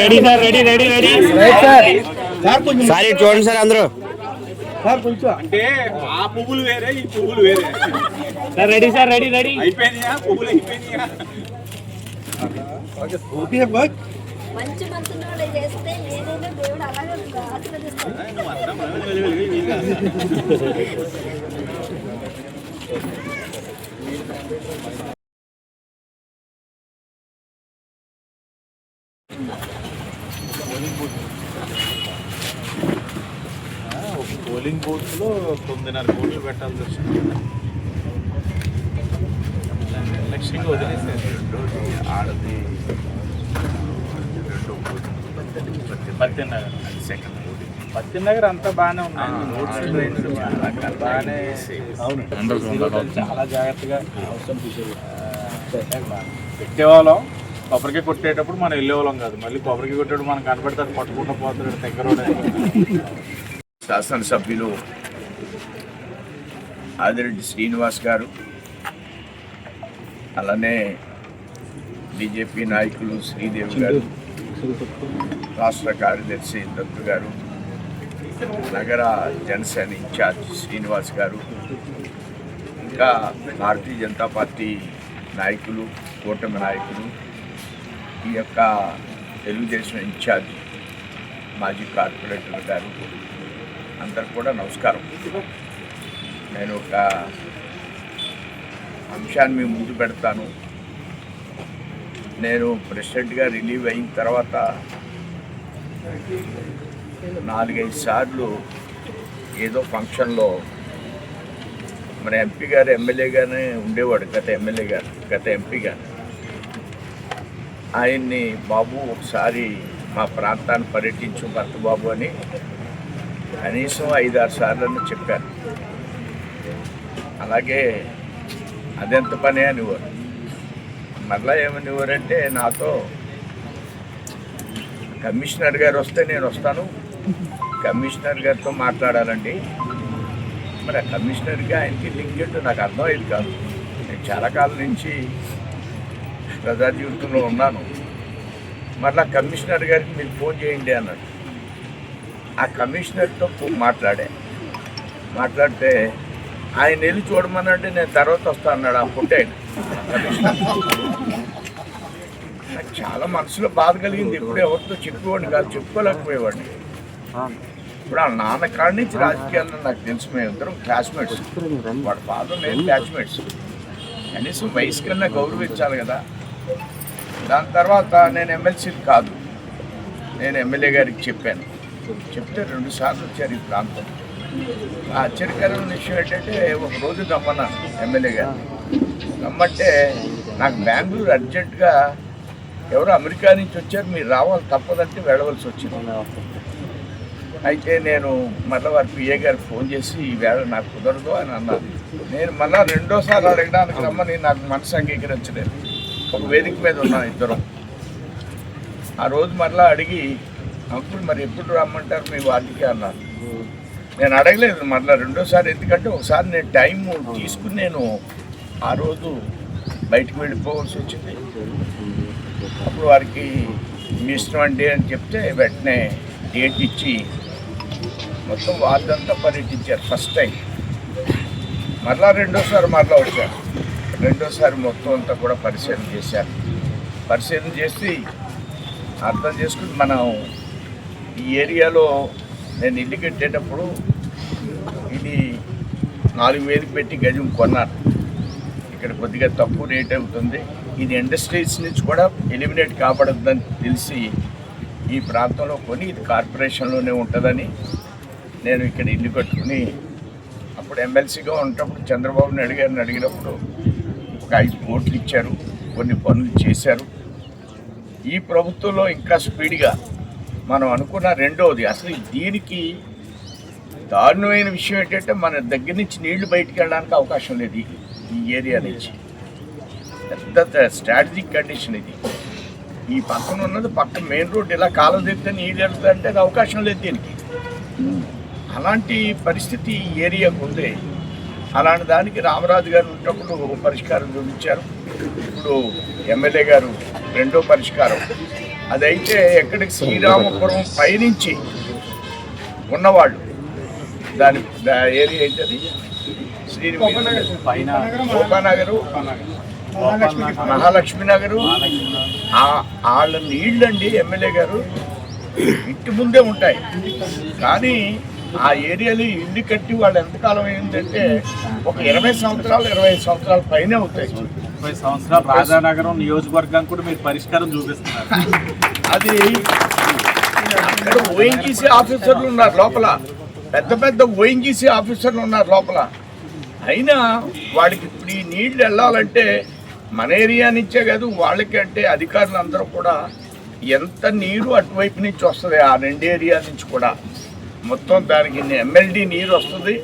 Ready sir ready ready ready. Sir. చూడండి sir అందరూ. అంటే ఆ పువ్వులు వేరే ఈ పువ్వులు వేరే. Sir ready sir ready ready. అయిపోయినాయా? పువ్వులు అయిపోయినాయా? మంచి మనసులో చేస్తే ఏదైనా దేవుడు అలాగే ఆశీర్వదిస్తాడు పోలింగ్ బూత్లో తొమ్మిదిన్నర కోట్లు పెట్టాల్సి వచ్చింది. ఎలక్షన్ వదిలేసారు ఆడది పత్తి నగర్ సెకండ్. పత్తి నగర్ అంతా బాగానే ఉన్నాయి. బాగానే చాలా జాగ్రత్తగా ఆ, పెట్టేవాళ్ళం. కొబ్బరికాయ కొట్టేటప్పుడు మనం వెళ్ళేవాళ్ళం కాదు. మళ్ళీ కొబ్బరికాయ కొట్టేటప్పుడు మనం కనబడతారు పట్టుకుంటూ పోతాడు దగ్గర. శాసనసభ్యులు ఆదిరెడ్డి శ్రీనివాస్ గారు అలానే బీజేపీ నాయకులు శ్రీదేవి గారు రాష్ట్ర కార్యదర్శి దత్తు గారు నగర జనసేన ఇన్ఛార్జ్ శ్రీనివాస్ గారు ఇంకా భారతీయ జనతా పార్టీ నాయకులు కూటమి నాయకులు ఈ యొక్క తెలుగుదేశం ఇన్ఛార్జ్ మాజీ కార్పొరేటర్ గారు అందరికి కూడా నమస్కారం. నేను ఒక అంశాన్ని మీ ముందు పెడతాను. నేను ప్రెసిడెంట్గా రిలీవ్ అయిన తర్వాత నాలుగైదు సార్లు ఏదో ఫంక్షన్లో మన ఎంపీ గారు ఎమ్మెల్యేగానే ఉండేవాడు గత ఎమ్మెల్యే గారు గత ఎంపీ గారు. ఆయన్ని బాబు ఒకసారి మా ప్రాంతాన్ని పర్యటించు భర్త బాబు అని కనీసం ఐదారు సార్లు చెప్పాను అలాగే అదెంత పని అనేవారు మరలా ఏమనేవారంటే నాతో కమిషనర్ గారు వస్తే నేను వస్తాను. కమిషనర్ గారితో మాట్లాడాలండి. మరి ఆ కమిషనర్కి ఆయనకి లింక్ అంటే నాకు అర్థమయ్యేది కాదు. నేను చాలా కాలం నుంచి ప్రజా జీవితంలో ఉన్నాను. మరలా కమిషనర్ గారికి మీరు ఫోన్ చేయండి అన్నాడు. ఆ కమిషనర్తో మాట్లాడే మాట్లాడా. మాట్లాడితే ఆయన వెళ్ళి చూడమనంటే నేను తర్వాత వస్తా అన్నాడు ఆ ఫుడ్ ఆయన. కమిషనర్ నాకు చాలా మనసులో బాధ కలిగింది. ఇప్పుడు ఎవరితో చెప్పేవాడిని కాదు చెప్పుకోలేకపోయేవాడిని. ఇప్పుడు ఆ నాన్న కాడి నుంచి రాజకీయాల్లో నాకు తెలుసు మేము ఇద్దరం క్లాస్మేట్స్ వాడు బాధ నేను క్లాస్మేట్స్ కనీసం వయసు కన్నా గౌరవించాలి కదా. దాని తర్వాత నేను ఎమ్మెల్సీ కాదు నేను ఎమ్మెల్యే గారికి చెప్పాను. చెప్తే రెండు సార్లు వచ్చారు ఈ ప్రాంతం. ఆ ఆశ్చర్యకరమైన విషయం ఏంటంటే ఒక రోజు రమ్మన్నాను ఎమ్మెల్యే గారు. రమ్మంటే నాకు బెంగళూరు అర్జెంటుగా ఎవరో అమెరికా నుంచి వచ్చారు మీరు రావాలి తప్పదంటే వెళ్ళవలసి వచ్చింది. అయితే నేను మళ్ళీ వారి పిఏ గారికి ఫోన్ చేసి ఈవేళ నాకు కుదరదు అని అన్నాను నేను మళ్ళీ రెండోసారి అడగడానికి రమ్మని నాకు మనసు అంగీకరించలేదు. ఒక వేదిక మీద ఉన్నాను ఇద్దరం. ఆ రోజు మళ్ళీ అడిగి అంకుల్ మరి ఎప్పుడు రమ్మంటారు మీ వాళ్ళకి అన్నారు. నేను అడగలేదు మళ్ళీ రెండోసారి ఎందుకంటే ఒకసారి నేను టైం తీసుకుని నేను ఆ రోజు బయటికి వెళ్ళిపోవాల్సి వచ్చింది. అప్పుడు వారికి మీ ఇష్టం అండి అని చెప్తే వెంటనే డేట్ ఇచ్చి మొత్తం వాళ్ళంతా పర్యటించారు ఫస్ట్ టైం. మరలా రెండోసారి మరలా వచ్చారు. రెండోసారి మొత్తం అంతా కూడా పరిశీలన చేశారు. పరిశీలన చేసి అర్థం చేసుకుని మనం ఈ ఏరియాలో నేను ఇల్లు కట్టేటప్పుడు ఇది నాలుగు వేలు పెట్టి గజం కొన్నాను ఇక్కడ కొద్దిగా తక్కువ రేట్ అవుతుంది. ఇది ఇండస్ట్రీస్ నుంచి కూడా ఎలిమినేట్ కాబడద్దని తెలిసి ఈ ప్రాంతంలో కొని ఇది కార్పొరేషన్లోనే ఉంటుందని నేను ఇక్కడ ఇల్లు కట్టుకుని అప్పుడు ఎమ్మెల్సీగా ఉన్నప్పుడు చంద్రబాబు నాయుడు గారిని అడిగినప్పుడు ఒక ఐదు కోట్లు ఇచ్చారు. కొన్ని పనులు చేశారు. ఈ ప్రభుత్వంలో ఇంకా స్పీడ్గా మనం అనుకున్న రెండవది అసలు దీనికి దారుణమైన విషయం ఏంటంటే మన దగ్గర నుంచి నీళ్ళు బయటికి వెళ్ళడానికి అవకాశం లేదు ఈ- ఏరియా నుంచి. పెద్ద స్ట్రాటజిక్ కండిషన్ ఇది. ఈ పక్కన ఉన్నది పక్క మెయిన్ రోడ్ ఇలా కాలం తెస్తే నీళ్ళు వెళ్తుందంటే అది అవకాశం లేదు దీనికి. అలాంటి పరిస్థితి ఈ ఏరియాకు ఉంది. అలాంటి దానికి రామరాజు గారు ఉన్నప్పుడు ఒక పరిష్కారం చూపించారు. ఇప్పుడు ఎమ్మెల్యే గారు రెండో పరిష్కారం. అదైతే ఎక్కడికి శ్రీరామపురం పైనుంచి ఉన్నవాళ్ళు. దాని ఏరియా ఏంటది? శ్రీ గోపానగరు మహాలక్ష్మి నగరు. ఆ- వాళ్ళ నీళ్ళండి ఎమ్మెల్యే గారు. ఇంటి ముందే ఉంటాయి. కానీ ఆ ఏరియాలో ఇల్లు కట్టి వాళ్ళు ఎంతకాలం అయిందంటే ఒక ఇరవై సంవత్సరాలు ఇరవై ఐదు సంవత్సరాల పైనే అవుతాయి ముప్పై సంవత్సరాలు రాజానగరం నియోజకవర్గానికి కూడా మీరు పరిష్కారం చూపిస్తున్నారు. అది అక్కడ ఓఎన్జీసీ ఆఫీసర్లు ఉన్నారు లోపల. పెద్ద పెద్ద ఓఎన్జీసీ ఆఫీసర్లు ఉన్నారు లోపల. అయినా వాడికి ఇప్పుడు ఈ నీళ్ళు వెళ్ళాలంటే మన ఏరియా నుంచే కాదు వాళ్ళకి అంటే అధికారులు అందరూ కూడా ఎంత నీరు అటువైపు నుంచి వస్తుంది ఆ రెండు ఏరియా నుంచి కూడా. మొత్తం దానికి ఎమ్మెల్డీ నీరు వస్తుంది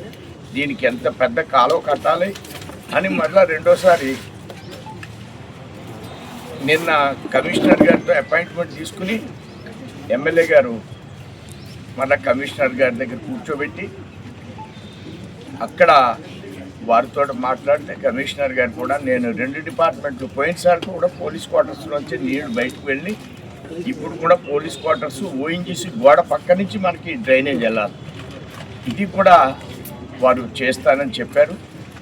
దీనికి ఎంత పెద్ద కాలువ కట్టాలి అని మళ్ళీ రెండోసారి నిన్న కమిషనర్ గారితో అపాయింట్మెంట్ తీసుకుని ఎమ్మెల్యే గారు మళ్ళా కమిషనర్ గారి దగ్గర కూర్చోబెట్టి అక్కడ వారితో మాట్లాడితే కమిషనర్ గారు కూడా నేను రెండు డిపార్ట్మెంట్లు పోయినసారి కూడా పోలీస్ క్వార్టర్స్ నుంచి నీళ్ళు బయటకు వెళ్ళి ఇప్పుడు కూడా పోలీస్ క్వార్టర్స్ ఓఎన్జీసీ గోడ పక్క నుంచి మనకి డ్రైనేజ్ వెళ్ళాలి ఇది కూడా వారు చేస్తానని చెప్పారు.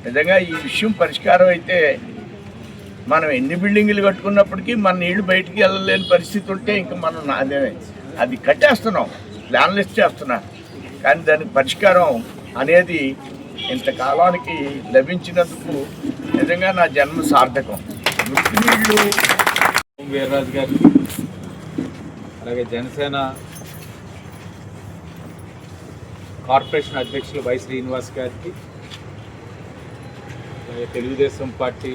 నిజంగా ఈ విషయం పరిష్కారం అయితే మనం ఎన్ని బిల్డింగులు కట్టుకున్నప్పటికీ మన నీళ్ళు బయటికి వెళ్ళలేని పరిస్థితి ఉంటే ఇంకా మనం అదే అది కట్టేస్తున్నాం. ప్లాన్లు చేస్తున్నాం. కానీ దానికి పరిష్కారం అనేది ఇంతకాలానికి లభించినందుకు నిజంగా నా జన్మ సార్థకం. వృత్తి నీళ్ళు వీర్రాజు గారు. అలాగే జనసేన కార్పొరేషన్ అధ్యక్షులు వై శ్రీనివాస్ గారికి అలాగే తెలుగుదేశం పార్టీ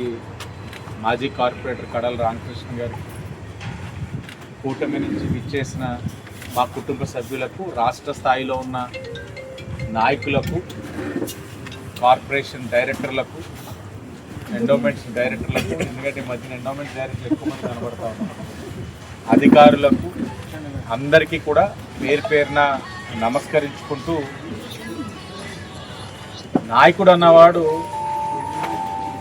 మాజీ కార్పొరేటర్ కడల రామకృష్ణ గారికి కూటమి నుంచి విచ్చేసిన మా కుటుంబ సభ్యులకు రాష్ట్ర స్థాయిలో ఉన్న నాయకులకు కార్పొరేషన్ డైరెక్టర్లకు ఎండోమెంట్స్ డైరెక్టర్లకు ఎందుకంటే మధ్యన ఎండోమెంట్స్ డైరెక్టర్లు ఎక్కువ మంది కనబడతా అధికారులకు అందరికీ కూడా పేరు పేరున నమస్కరించుకుంటూ నాయకుడు అన్నవాడు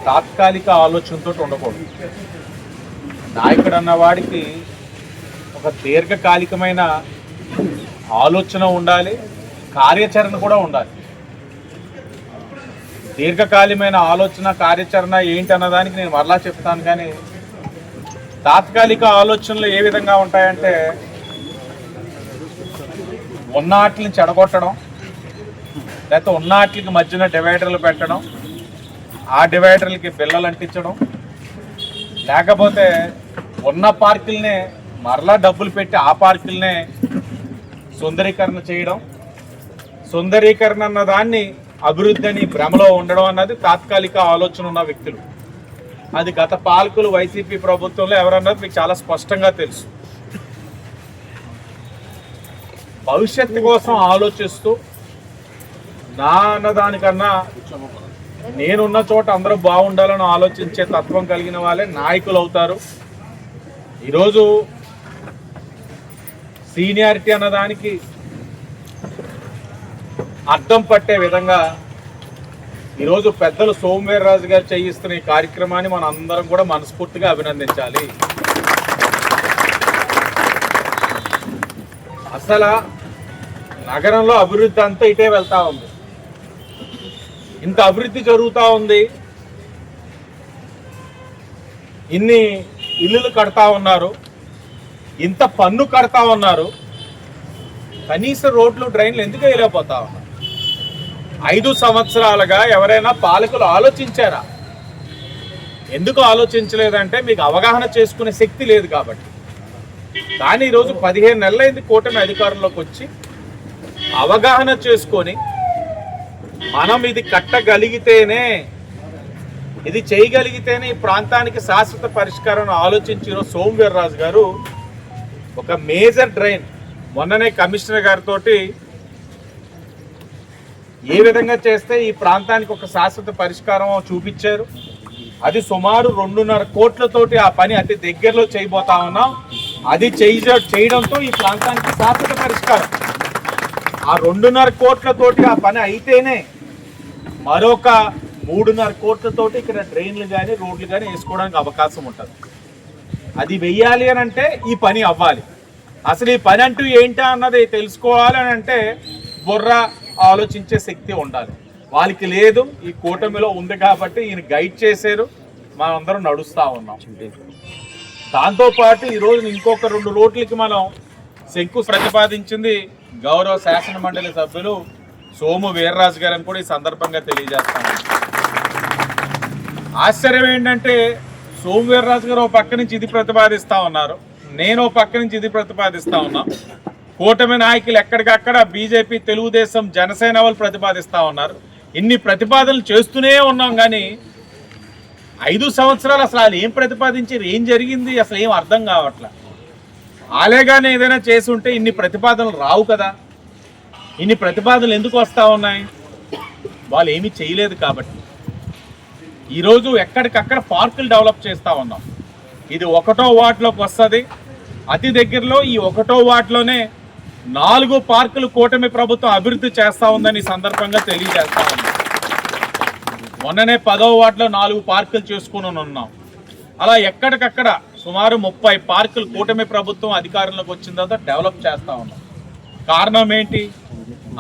తాత్కాలిక ఆలోచనతో ఉండకూడదు. నాయకుడు అన్నవాడికి ఒక దీర్ఘకాలికమైన ఆలోచన ఉండాలి కార్యాచరణ కూడా ఉండాలి. దీర్ఘకాలికమైన ఆలోచన కార్యాచరణ ఏంటి అన్నదానికి నేను మరలా చెప్తాను కానీ తాత్కాలిక ఆలోచనలు ఏ విధంగా ఉంటాయంటే ఉన్న వాటిని చెడగొట్టడం లేకపోతే ఉన్న వాటికి మధ్యన డివైడర్లు పెట్టడం ఆ డివైడర్లకి బిల్లలు అంటించడం లేకపోతే ఉన్న పార్కులనే మరలా డబ్బులు పెట్టి ఆ పార్కులనే సుందరీకరణ చేయడం సుందరీకరణ అన్న దాన్ని అభివృద్ధి అని భ్రమలో ఉండడం అన్నది తాత్కాలిక ఆలోచన ఉన్న వ్యక్తులు. అది గత పాలకులు వైసీపీ ప్రభుత్వంలో ఎవరన్నది మీకు చాలా స్పష్టంగా తెలుసు. భవిష్యత్తు కోసం ఆలోచిస్తూ నా అన్నదానికన్నా నేనున్న చోట అందరూ బాగుండాలని ఆలోచించే తత్వం కలిగిన వాళ్ళే నాయకులు అవుతారు. ఈరోజు సీనియారిటీ అన్నదానికి అర్థం పట్టే విధంగా ఈరోజు పెద్దలు సోమవీర్రాజు గారు చేయిస్తున్న ఈ కార్యక్రమాన్ని మనం అందరం కూడా మనస్ఫూర్తిగా అభినందించాలి. అసలు నగరంలో అభివృద్ధి అంతా ఇటే వెళ్తా ఉంది. ఇంత అభివృద్ధి జరుగుతూ ఉంది. ఇన్ని ఇల్లులు కడతా ఉన్నారు. ఇంత పన్ను కడతా ఉన్నారు. కనీస రోడ్లు డ్రైన్లు ఎందుకు వేయలేకపోతా ఉన్నారు? ఐదు సంవత్సరాలుగా ఎవరైనా పాలకులు ఆలోచించారా? ఎందుకు ఆలోచించలేదంటే మీకు అవగాహన చేసుకునే శక్తి లేదు కాబట్టి. కానీ ఈరోజు పదిహేను నెలలైంది కూటమి అధికారంలోకి వచ్చి అవగాహన చేసుకొని మనం ఇది కట్టగలిగితేనే ఇది చేయగలిగితేనే ఈ ప్రాంతానికి శాశ్వత పరిష్కారం ఆలోచించిన సోమవీర్రాజు గారు ఒక మేజర్ డ్రైన్ మొన్ననే కమిషనర్ గారితో ఏ విధంగా చేస్తే ఈ ప్రాంతానికి ఒక శాశ్వత పరిష్కారం చూపించారు. అది సుమారు రెండున్నర కోట్లతోటి ఆ పని అతి దగ్గరలో చేయబోతా ఉన్నాం. అది చేయడంతో ఈ ప్రాంతానికి శాశ్వత పరిష్కారం. ఆ రెండున్నర కోట్లతోటి ఆ పని అయితేనే మరొక మూడున్నర కోట్లతోటి ఇక్కడ డ్రైన్లు కానీ రోడ్లు కానీ వేసుకోవడానికి అవకాశం ఉంటుంది. అది వెయ్యాలి అని అంటే ఈ పని అవ్వాలి. అసలు ఈ పని అంటూ ఏంటా అన్నది తెలుసుకోవాలి అని అంటే బుర్ర ఆలోచించే శక్తి ఉండాలి. వాళ్ళకి లేదు ఈ కూటమిలో ఉంది కాబట్టి ఈయన గైడ్ చేశారు మనందరం నడుస్తూ ఉన్నాం. దాంతోపాటు ఈరోజు ఇంకొక రెండు రోడ్లకి మనం శంకు ప్రతిపాదించింది గౌరవ శాసన మండలి సభ్యులు సోము వీర్రాజు గారని కూడా ఈ సందర్భంగా తెలియజేస్తాను. ఆశ్చర్యం ఏంటంటే సోము వీర్రాజు గారు ఓ పక్క నుంచి ఇది ప్రతిపాదిస్తూ ఉన్నారు. నేను ఓ పక్క నుంచి ఇది ప్రతిపాదిస్తూ ఉన్నా. కూటమి నాయకులు ఎక్కడికక్కడ బీజేపీ తెలుగుదేశం జనసేన వాళ్ళు ప్రతిపాదిస్తూ ఉన్నారు. ఇన్ని ప్రతిపాదనలు చేస్తూనే ఉన్నాం కానీ ఐదు సంవత్సరాలు అసలు వాళ్ళు ఏం ప్రతిపాదించారు ఏం జరిగింది అసలు ఏం అర్థం కావట్లే. ఆలేగానే ఏదైనా చేసి ఉంటే ఇన్ని ప్రతిపాదనలు రావు కదా. ఇన్ని ప్రతిపాదనలు ఎందుకు వస్తూ ఉన్నాయి? వాళ్ళు ఏమీ చేయలేదు కాబట్టి. ఈరోజు ఎక్కడికక్కడ పార్కులు డెవలప్ చేస్తూ ఉన్నాం. ఇది ఒకటో వాటిలోకి వస్తుంది. అతి దగ్గరలో ఈ ఒకటో వాటిలోనే నాలుగు పార్కులు కూటమి ప్రభుత్వం అభివృద్ధి చేస్తూ ఉందని సందర్భంగా తెలియజేస్తా ఉన్నాం. మొన్ననే పదో వాటిలో నాలుగు పార్కులు చేసుకుని ఉన్నాం. అలా ఎక్కడికక్కడ సుమారు ముప్పై పార్కులు కూటమి ప్రభుత్వం అధికారంలోకి వచ్చిన తర్వాత డెవలప్ చేస్తా ఉన్నాం. కారణం ఏంటి?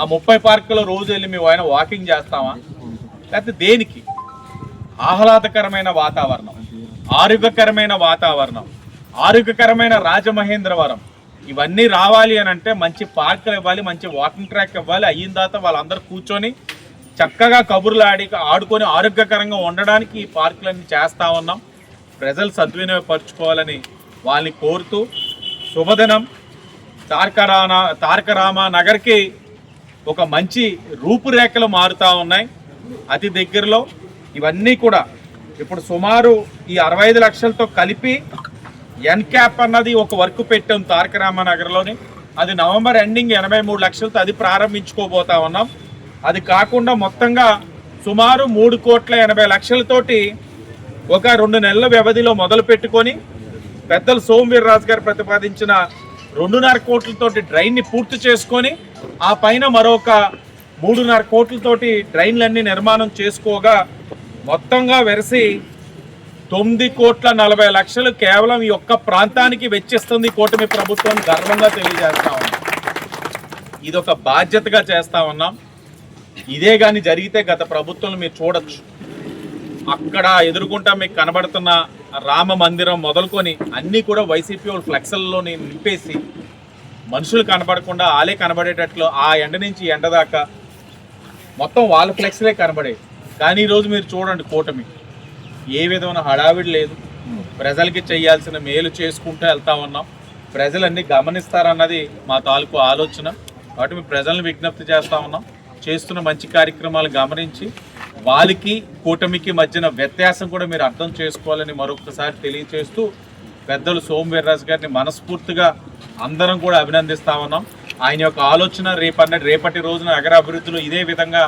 ఆ ముప్పై పార్కులో రోజు వెళ్ళి మేము ఆయన వాకింగ్ చేస్తామా? లేకపోతే దేనికి? ఆహ్లాదకరమైన వాతావరణం ఆరోగ్యకరమైన వాతావరణం ఆరోగ్యకరమైన రాజమహేంద్రవరం. ఇవన్నీ రావాలి అని అంటే మంచి పార్కులు ఇవ్వాలి మంచి వాకింగ్ ట్రాక్ ఇవ్వాలి. అయిన తర్వాత వాళ్ళందరూ కూర్చొని చక్కగా కబుర్లు ఆడి ఆడుకొని ఆరోగ్యకరంగా ఉండడానికి ఈ పార్కులన్నీ చేస్తా ఉన్నాం. ప్రజలు సద్వినియోగపరచుకోవాలని వాళ్ళని కోరుతూ శుభదినం. తారకరామ తారకరామ నగర్కి ఒక మంచి రూపురేఖలు మారుతూ ఉన్నాయి. అతి దగ్గరలో ఇవన్నీ కూడా ఇప్పుడు సుమారు ఈ అరవై ఐదు లక్షలతో కలిపి ఎన్క్యాప్ అన్నది ఒక వర్క్ పెట్టాం తారక రామనగర్లోని అది నవంబర్ ఎండింగ్ ఎనభై మూడు లక్షలతో అది ప్రారంభించుకోబోతా ఉన్నాం. అది కాకుండా మొత్తంగా సుమారు మూడు కోట్ల ఎనభై లక్షలతోటి ఒక రెండు నెలల వ్యవధిలో మొదలు పెట్టుకొని పెద్దలు సోమవీర్రాజు గారు ప్రతిపాదించిన రెండున్నర కోట్లతోటి డ్రైన్ని పూర్తి చేసుకొని ఆ పైన మరొక మూడున్నర కోట్లతోటి డ్రైన్లన్నీ నిర్మాణం చేసుకోగా మొత్తంగా వెరసి తొమ్మిది కోట్ల నలభై లక్షలు కేవలం ఈ ఒక్క ప్రాంతానికి వెచ్చిస్తుంది కూటమి ప్రభుత్వం గర్వంగా తెలియజేస్తా ఉన్నాం. ఇది ఒక బాధ్యతగా చేస్తా ఉన్నాం. ఇదే కానీ జరిగితే గత ప్రభుత్వం మీరు చూడొచ్చు. అక్కడ ఎదుర్కొంటా మీకు కనబడుతున్న రామ మందిరం మొదలుకొని అన్నీ కూడా వైసీపీ వాళ్ళు ఫ్లెక్సల్లోని నింపేసి మనుషులు కనబడకుండా ఆలే కనబడేటట్లు ఆ ఎండ నుంచి ఎండ దాకా మొత్తం వాళ్ళ ఫ్లెక్స్లే కనబడేవి. కానీ ఈరోజు మీరు చూడండి కూటమి. ఏ విధమైన హడావిడి లేదు. ప్రజలకి చేయాల్సిన మేలు చేసుకుంటూ వెళ్తా ఉన్నాం. ప్రజలన్నీ గమనిస్తారన్నది మా తాలూకు ఆలోచన. కాబట్టి మేము ప్రజలను విజ్ఞప్తి చేస్తా ఉన్నాం. చేస్తున్న మంచి కార్యక్రమాలు గమనించి వాళ్ళకి కూటమికి మధ్యన వ్యత్యాసం కూడా మీరు అర్థం చేసుకోవాలని మరొకసారి తెలియచేస్తూ పెద్దలు సోమవీర్రాజు గారిని మనస్ఫూర్తిగా అందరం కూడా అభినందిస్తా ఉన్నాం. ఆయన యొక్క ఆలోచన రేపన్న రేపటి రోజున నగర అభివృద్ధిలో ఇదే విధంగా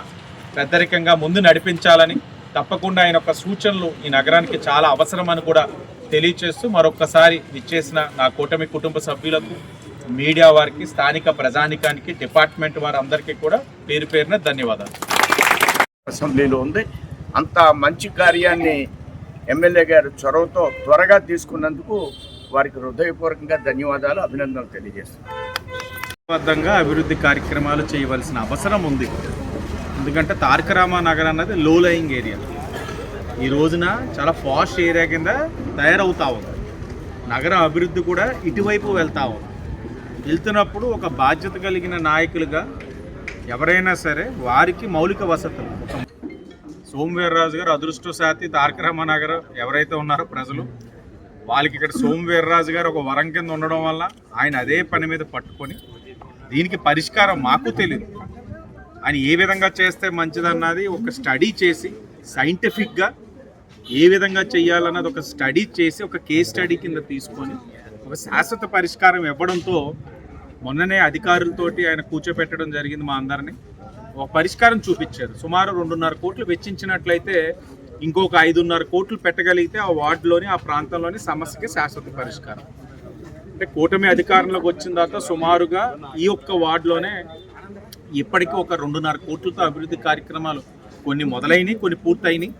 పెద్దరికంగా ముందు నడిపించాలని తప్పకుండా ఆయన యొక్క సూచనలు ఈ నగరానికి చాలా అవసరమని కూడా తెలియచేస్తూ మరొకసారి ఇచ్చేసిన నా కూటమి కుటుంబ సభ్యులకు మీడియా వారికి స్థానిక ప్రజానికానికి డిపార్ట్మెంట్ వారందరికీ కూడా పేరు పేరున ధన్యవాదాలు. అసెంబ్లీలో ఉంది. అంత మంచి కార్యాన్ని ఎమ్మెల్యే గారు చొరవతో త్వరగా తీసుకున్నందుకు వారికి హృదయపూర్వకంగా ధన్యవాదాలు అభినందనలు తెలియజేస్తున్నాను. అభివృద్ధి కార్యక్రమాలు చేయవలసిన అవసరం ఉంది. ఎందుకంటే తారక రామ నగర్ అన్నది లో లయింగ్ ఏరియా ఈ రోజున చాలా ఫాస్ట్ ఏరియా కింద తయారవుతా ఉంది. నగర అభివృద్ధి కూడా ఇటువైపు వెళ్తా ఉంది. వెళ్తున్నప్పుడు ఒక బాధ్యత కలిగిన నాయకులుగా ఎవరైనా సరే వారికి మౌలిక వసతులు. సోమవీర్రాజు గారు అదృష్టశాతి తారక రామనగర్ ఎవరైతే ఉన్నారో ప్రజలు వాళ్ళకి ఇక్కడ సోమవీర్రాజు గారు ఒక వరం కింద ఉండడం వల్ల ఆయన అదే పని మీద పట్టుకొని దీనికి పరిష్కారం మాకు తెలియదు ఆయన ఏ విధంగా చేస్తే మంచిదన్నది ఒక స్టడీ చేసి సైంటిఫిక్గా ఏ విధంగా చేయాలన్నది ఒక స్టడీ చేసి ఒక కేస్ స్టడీ కింద తీసుకొని ఒక శాశ్వత పరిష్కారం ఇవ్వడంతో మొన్ననే అధికారులతోటి ఆయన కూర్చోపెట్టడం జరిగింది మా అందరిని. ఒక పరిష్కారం చూపించారు. సుమారు రెండున్నర కోట్లు వెచ్చించినట్లయితే ఇంకొక ఐదున్నర కోట్లు పెట్టగలిగితే ఆ వార్డులోని ఆ ప్రాంతంలోని సమస్యకి శాశ్వత పరిష్కారం. అంటే కూటమి అధికారంలోకి వచ్చిన తర్వాత సుమారుగా ఈ ఒక్క వార్డులోనే ఇప్పటికీ ఒక రెండున్నర కోట్లతో అభివృద్ధి కార్యక్రమాలు కొన్ని మొదలైనవి కొన్ని పూర్తయినాయి.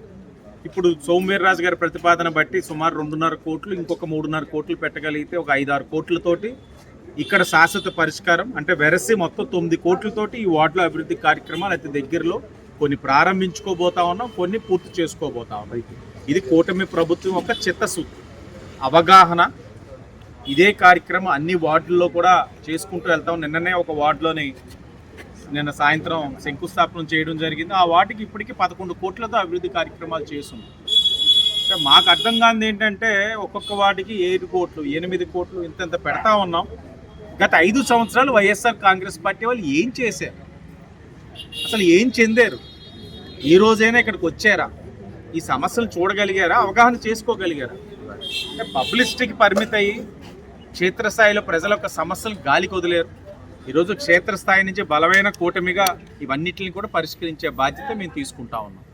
ఇప్పుడు సోమవీర్రాజు గారి ప్రతిపాదన బట్టి సుమారు రెండున్నర కోట్లు ఇంకొక మూడున్నర కోట్లు పెట్టగలిగితే ఒక ఐదారు కోట్లతోటి ఇక్కడ శాశ్వత పరిష్కారం అంటే వెరసి మొత్తం తొమ్మిది కోట్లతోటి ఈ వార్డుల అభివృద్ధి కార్యక్రమాలు అతి దగ్గరలో కొన్ని ప్రారంభించుకోబోతా ఉన్నాం కొన్ని పూర్తి చేసుకోబోతా ఉన్నాం. ఇది కూటమి ప్రభుత్వం యొక్క చిత్తశుద్ధి అవగాహన. ఇదే కార్యక్రమం అన్ని వార్డుల్లో కూడా చేసుకుంటూ వెళ్తాం. నిన్ననే ఒక వార్డులోని నిన్న సాయంత్రం శంకుస్థాపన చేయడం జరిగింది. ఆ వాటికి ఇప్పటికీ పదకొండు కోట్లతో అభివృద్ధి కార్యక్రమాలు చేస్తున్నాం. అంటే మాకు అర్థం కానిది ఏంటంటే ఒక్కొక్క వాటికి ఏడు కోట్లు ఎనిమిది కోట్లు ఇంతంత పెడతా ఉన్నాం. గత ఐదు సంవత్సరాలు వైఎస్ఆర్ కాంగ్రెస్ పార్టీ వాళ్ళు ఏం చేశారు? అసలు ఏం చెందారు? ఈ రోజైనా ఇక్కడికి వచ్చారా? ఈ సమస్యలు చూడగలిగారా? అవగాహన చేసుకోగలిగారా? అంటే పబ్లిసిటీకి పరిమిత అయ్యి క్షేత్రస్థాయిలో ప్రజల యొక్క సమస్యలు గాలికి వదిలేరు. ఈరోజు క్షేత్రస్థాయి నుంచి బలమైన కూటమిగా ఇవన్నిటిని కూడా పరిష్కరించే బాధ్యత మేము తీసుకుంటా ఉన్నాం.